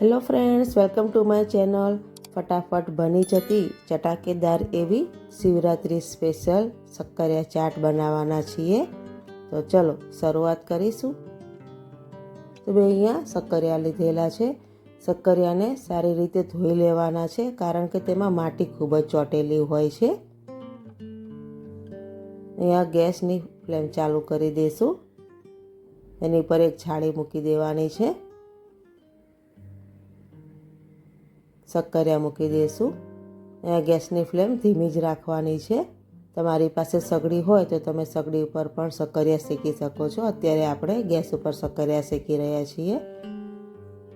Hello friends welcome to my channel ફટાફટ બની જતી ચટાકેદાર એવી શિવરાત્રિ સ્પેશિયલ શક્કરિયા ચાટ બનાવવાના છીએ. તો ચલો શરૂઆત કરીશું. તો મેં અહીંયા શક્કરિયા લીધેલા છે. શક્કરિયાને સારી રીતે ધોઈ લેવાના છે, કારણ કે તેમાં માટી ખૂબ જ ચોટેલી હોય છે. અહીંયા ગેસની ફ્લેમ ચાલુ કરી દઈશું. એની ઉપર એક છાળી મૂકી દેવાની છે. શક્કરિયા મૂકી દઈશું ગેસની ફ્લેમ ધીમી જ રાખવાની છે. તમારી પાસે સગડી હોય તો તમે સગડી ઉપર પણ શક્કરિયા શેકી શકો છો. અત્યારે આપણે ગેસ ઉપર શક્કરિયા શેકી રહ્યા છીએ.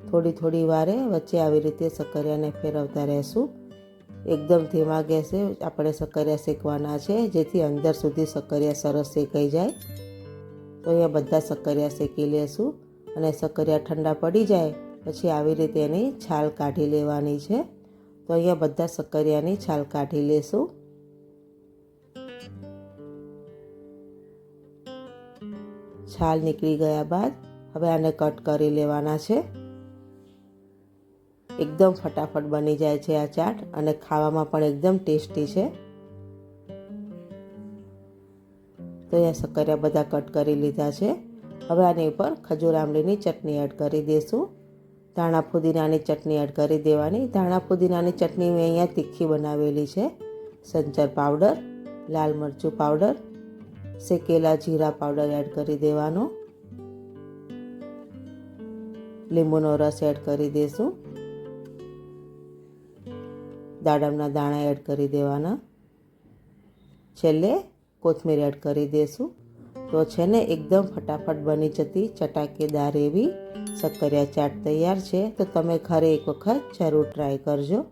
થોડી થોડી વારે વચ્ચે આવી રીતે શક્કરિયાને ફેરવતા રહેશું. એકદમ ધીમા ગેસે આપણે શક્કરિયા શેકવાના છે, જેથી અંદર સુધી શક્કરિયા સરસ શેકાઈ જાય. તો અહીંયા બધા શક્કરિયા શેકી લેશું અને શક્કરિયા ઠંડા પડી જાય પછી આવી રીતે એની છાલ કાઢી લેવાની છે. તો અહીંયા બધા શક્કરિયાની છાલ કાઢી લેશું. છાલ નીકળી ગયા બાદ હવે આને કટ કરી લેવાના છે. એકદમ ફટાફટ બની જાય છે આ ચાટ અને ખાવામાં પણ એકદમ ટેસ્ટી છે. તો અહીંયા સક્કરિયા બધા કટ કરી લીધા છે. હવે આની ઉપર ખજૂર આંબલીની ચટણી એડ કરી દઈશું ધાણા ફુદીનાની ચટણી એડ કરી દેવાની. ધાણા ફુદીનાની ચટણી મેં અહીંયા તીખી બનાવેલી છે. સંચર પાવડર, લાલ મરચું પાવડર, શેકેલા જીરા પાવડર એડ કરી દેવાનો. લીંબુનો રસ એડ કરી દઈશું દાડમના દાણા એડ કરી દેવાના. છેલ્લે કોથમીર એડ કરી દઈશું તો છે ને એકદમ ફટાફટ બની જતી ચટાકેદાર એવી શક્કરિયા ચાટ તૈયાર છે. તો તમે ઘરે એક વખત જરૂર ટ્રાય કરજો.